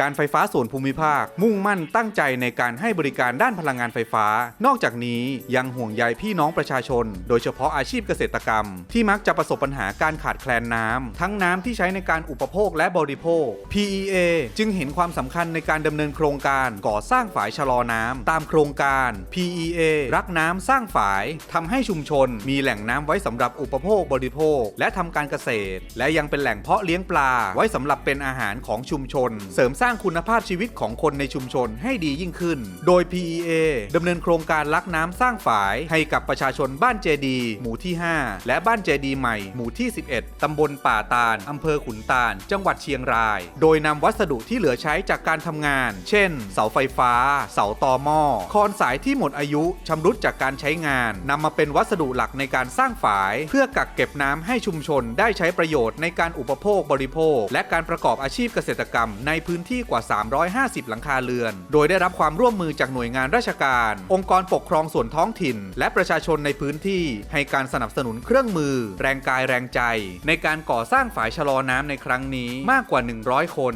การไฟฟ้าส่วนภูมิภาค มุ่งมั่นตั้งใจในการให้บริการด้านพลังงานไฟฟ้า นอกจากนี้ยังห่วงใยพี่น้องประชาชน โดยเฉพาะอาชีพเกษตรกรรม ที่มักจะประสบปัญหาการขาดแคลนน้ำทั้งน้ำที่ใช้ในการอุปโภคและบริโภค PEA จึงเห็นความสำคัญในการดำเนินโครงการก่อสร้างฝายชะลอน้ำตามโครงการ PEA รักน้ำสร้างฝายทำให้ชุมชน มีแหล่งน้ำไว้สำหรับอุปโภคบริโภค และทำการเกษตร และยังเป็นแหล่งเพาะเลี้ยงปลา ไว้สำหรับเป็นอาหารของชุมชน เสริมสร้างางคุณภาพชีวิตของคนในชุมชนให้ดียิ่งขึ้น โดย PEA ดำเนินโครงการรักน้ำสร้างฝาย ให้กับประชาชนบ้านเจดี หมู่ที่ 5 และบ้านเจดีใหม่ หมู่ที่ 11 ตำบลป่าตาลอำเภอขุนตาล จังหวัดเชียงราย โดยนำวัสดุที่เหลือใช้จากการทำงาน เช่น เสาไฟฟ้า เสาตอหม้อคอนสายที่หมดอายุชำรุดจากการใช้งานนำมาเป็นวัสดุหลักในการสร้างฝาย เพื่อกักเก็บน้ำให้ชุมชนได้ใช้ประโยชน์ในการอุปโภคบริโภค และการประกอบอาชีพเกษตรกรรมในพื้นที่กว่า 350 หลังคาเรือน โดยได้รับความร่วมมือจากหน่วยงานราชการ องค์กรปกครองส่วนท้องถิ่น และประชาชนในพื้นที่ ให้การสนับสนุนเครื่องมือ แรงกายแรงใจ ในการก่อสร้างฝายชะลอน้ำในครั้งนี้มากกว่า 100 คน